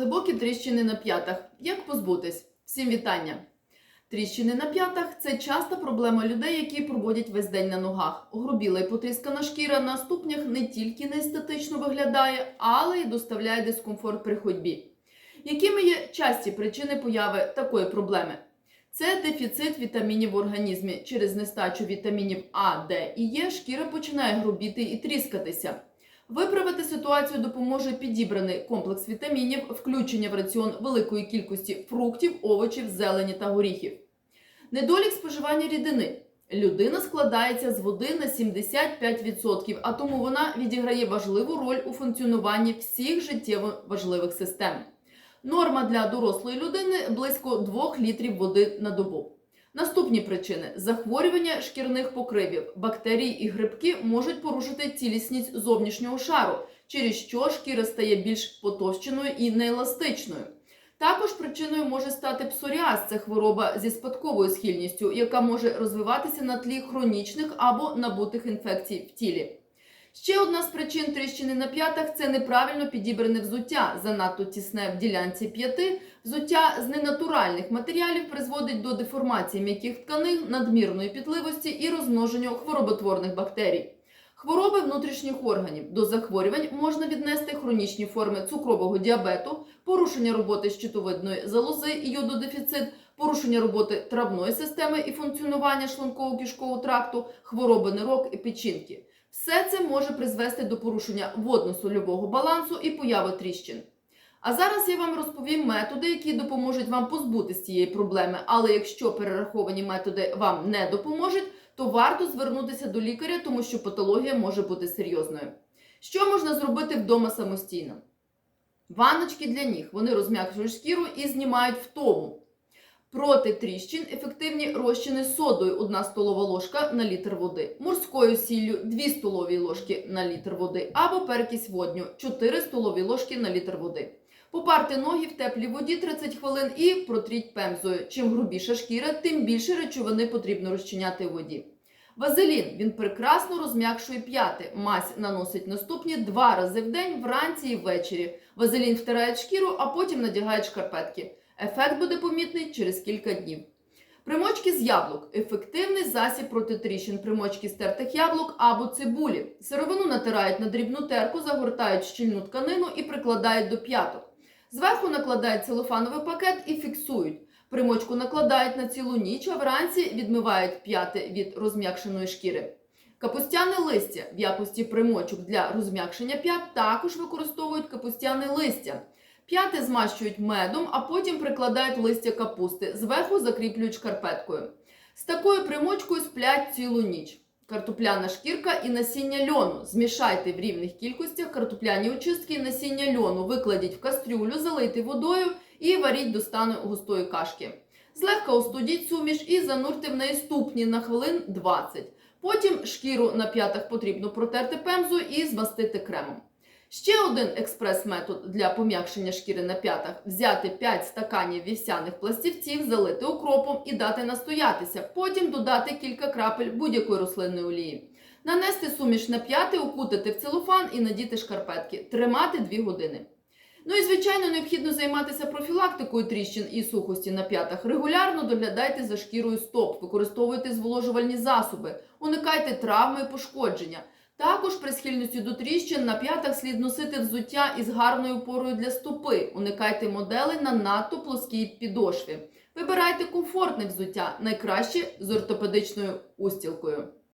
Глибокі тріщини на п'ятах. Як позбутись? Всім вітання! Тріщини на п'ятах це часта проблема людей, які проводять весь день на ногах. Грубіла і потріскана шкіра на ступнях не тільки не естетично виглядає, але й доставляє дискомфорт при ходьбі. Якими є часті причини появи такої проблеми? Це дефіцит вітамінів в організмі. Через нестачу вітамінів А, Д і Е шкіра починає грубіти і тріскатися. Виправити ситуацію допоможе підібраний комплекс вітамінів, включення в раціон великої кількості фруктів, овочів, зелені та горіхів. Недолік споживання рідини. Людина складається з води на 75%, а тому вона відіграє важливу роль у функціонуванні всіх життєво важливих систем. Норма для дорослої людини близько 2 літрів води на добу. Наступні причини: захворювання шкірних покривів, бактерії і грибки можуть порушити цілісність зовнішнього шару, через що шкіра стає більш потовщеною і нееластичною. Також причиною може стати псоріаз – це хвороба зі спадковою схильністю, яка може розвиватися на тлі хронічних або набутих інфекцій в тілі. Ще одна з причин тріщини на п'ятах це неправильно підібране взуття, занадто тісне в ділянці п'яти. Взуття з ненатуральних матеріалів призводить до деформації м'яких тканин, надмірної пітливості і розмноження хвороботворних бактерій. Хвороби внутрішніх органів до захворювань можна віднести хронічні форми цукрового діабету, порушення роботи щитовидної залози і йододефіцит, порушення роботи травної системи і функціонування шлунково-кишкового тракту, хвороби нирок і печінки. Все це може призвести до порушення водно-сольового балансу і появи тріщин. А зараз я вам розповім методи, які допоможуть вам позбутися цієї проблеми. Але якщо перераховані методи вам не допоможуть, то варто звернутися до лікаря, тому що патологія може бути серйозною. Що можна зробити вдома самостійно? Ванночки для ніг. Вони розм'якшують шкіру і знімають втому. Проти тріщин ефективні розчини содою 1 столова ложка на літр води, морською сіллю 2 столові ложки на літр води або перекись водню 4 столові ложки на літр води. Попарте ноги в теплій воді 30 хвилин і протріть пемзою. Чим грубіша шкіра, тим більше речовини потрібно розчиняти в воді. Вазелін він прекрасно розм'якшує п'яти. Мазь наносить наступні два рази в день, вранці і ввечері. Вазелін втирає шкіру, а потім надягає шкарпетки. Ефект буде помітний через кілька днів. Примочки з яблук ефективний засіб проти тріщин примочки з тертих яблук або цибулі. Сировину натирають на дрібну терку, загортають щільну тканину і прикладають до п'яток. Зверху накладають целофановий пакет і фіксують. Примочку накладають на цілу ніч, а вранці відмивають п'яти від розм'якшеної шкіри. Капустяне листя в якості примочок для розм'якшення п'ят також використовують капустяне листя. П'яти змащують медом, а потім прикладають листя капусти, зверху закріплюють шкарпеткою. З такою примочкою сплять цілу ніч. Картопляна шкірка і насіння льону. Змішайте в рівних кількостях картопляні очистки і насіння льону, викладіть в кастрюлю, залийте водою і варіть до стану густої кашки. Злегка остудіть суміш і занурте в неї ступні на хвилин 20. Потім шкіру на п'ятах потрібно протерти пемзу і змастити кремом. Ще один експрес-метод для пом'якшення шкіри на п'ятах взяти 5 стаканів вівсяних пластівців, залити укропом і дати настоятися. Потім додати кілька крапель будь-якої рослинної олії. Нанести суміш на п'яти, укутати в целофан і надіти шкарпетки. Тримати 2 години. Ну і звичайно необхідно займатися профілактикою тріщин і сухості на п'ятах. Регулярно доглядайте за шкірою стоп, використовуйте зволожувальні засоби, уникайте травми і пошкодження. Також при схильності до тріщин на п'ятах слід носити взуття із гарною порою для стопи. Уникайте моделей на надто плоскій підошві. Вибирайте комфортне взуття, найкраще з ортопедичною устілкою.